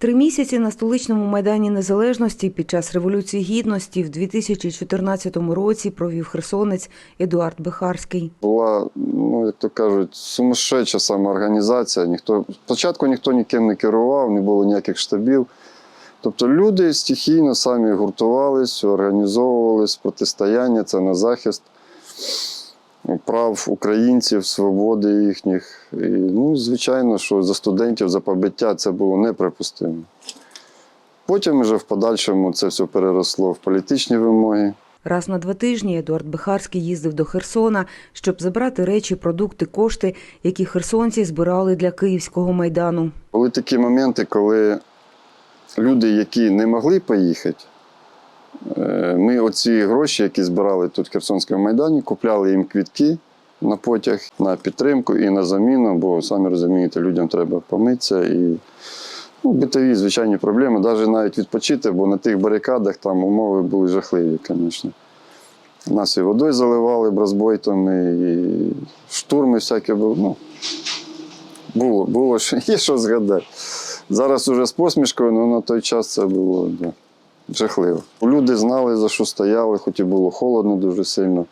Три місяці на столичному майдані Незалежності під час революції гідності в 2014 році провів херсонець Едуард Бехарський. Була, ну як то кажуть, сумасшедша самоорганізація. Ніхто спочатку ніхто ніким не керував, не було ніяких штабів. Тобто люди стихійно самі гуртувались, організовувались, протистояння це на захист прав українців, свободи їхніх. І, ну, звичайно, що за студентів, за побиття це було неприпустимо. Потім вже в подальшому це все переросло в політичні вимоги. Раз на два тижні Едуард Бехарський їздив до Херсона, щоб забрати речі, продукти, кошти, які херсонці збирали для київського майдану. Були такі моменти, коли люди, які не могли поїхати, ми оці гроші, які збирали тут в Херсонському майдані, купляли їм квітки на потяг, на підтримку і на заміну, бо самі розумієте, людям треба помитися і ну, битові звичайні проблеми, навіть навіть відпочити, бо на тих барикадах там умови були жахливі, звісно. Нас і водою заливали бразбойтом, і штурми всякі були. Ну, було, було, що- є що згадати. Зараз уже з посмішкою, але на той час це було да, жахливо. Люди знали, за що стояли, хоч і було холодно дуже сильно.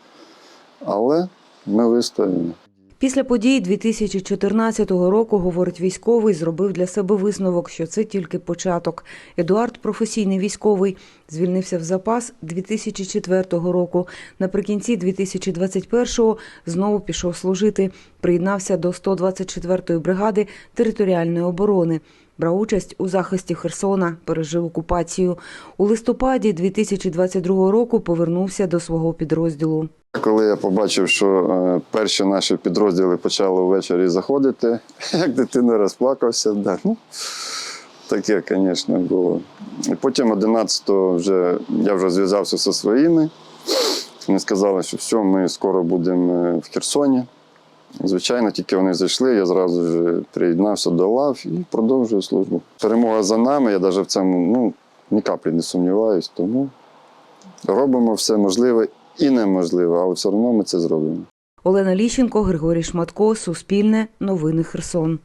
Але ми вистояли. Після подій 2014 року, говорить військовий, зробив для себе висновок, що це тільки початок. Едуард, професійний військовий, звільнився в запас 2004 року. Наприкінці 2021-го знову пішов служити. Приєднався до 124-ї бригади територіальної оборони. Брав участь у захисті Херсона, пережив окупацію. У листопаді 2022 року повернувся до свого підрозділу. Коли я побачив, що е, перші наші підрозділи почали ввечері заходити, як дитина розплакався, да, ну, таке, звісно, було. І потім 11-го вже я вже зв'язався зі своїми. Вони сказали, що все, ми скоро будемо е, в Херсоні. Звичайно, тільки вони зайшли, я зразу ж приєднався до лав і продовжую службу. Перемога за нами, я навіть в цьому ну, ні каплі не сумніваюсь, тому робимо все можливе і неможливе, але все одно ми це зробимо. Олена Ліщенко, Григорій Шматко, Суспільне, Новини Херсон.